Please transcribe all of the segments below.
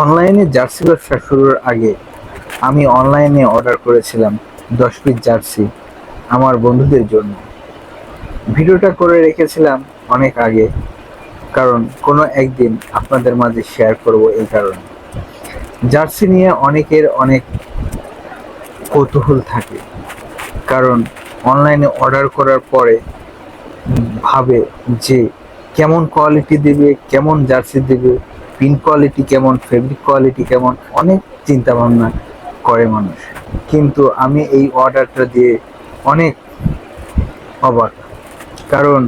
অনলাইনে জার্সি ব্যবসা শুরুর আগে আমি অনলাইনে অর্ডার করেছিলাম দশ পিস জার্সি আমার বন্ধুদের জন্য। ভিডিওটা করে রেখেছিলাম অনেক আগে, কারণ কোনো একদিন আপনাদের মাঝে শেয়ার করব এই কারণে। জার্সি নিয়ে অনেকের অনেক কৌতূহল থাকে, কারণ অনলাইনে অর্ডার করার পরে ভাবে যে কেমন কোয়ালিটি দেবে, কেমন জার্সি দেবে প্রিন্ট কোয়ালিটি কেমন, ফেব্রিক কোয়ালিটি কেমন, অনেক চিন্তা ভাবনা করে মানুষ। কিন্তু আমি এই অর্ডারটা দিয়ে অনেক অবাক। কারণ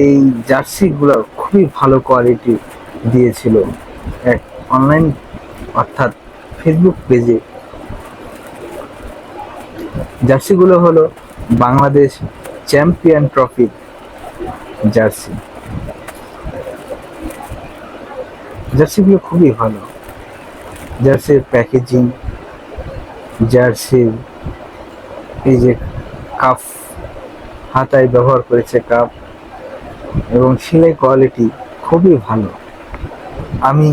এই জার্সিগুলো খুবই ভালো কোয়ালিটি দিয়েছিল এক অনলাইন, অর্থাৎ ফেসবুক পেজে। জার্সিগুলো হলো বাংলাদেশ চ্যাম্পিয়ন ট্রফি জার্সি। জার্সিগুলো খুবই ভালো। জার্সির প্যাকেজিং, জার্সির এই যে কাপ হাতায় ব্যবহার করেছে কাপ এবং সেলাই কোয়ালিটি খুবই ভালো। আমি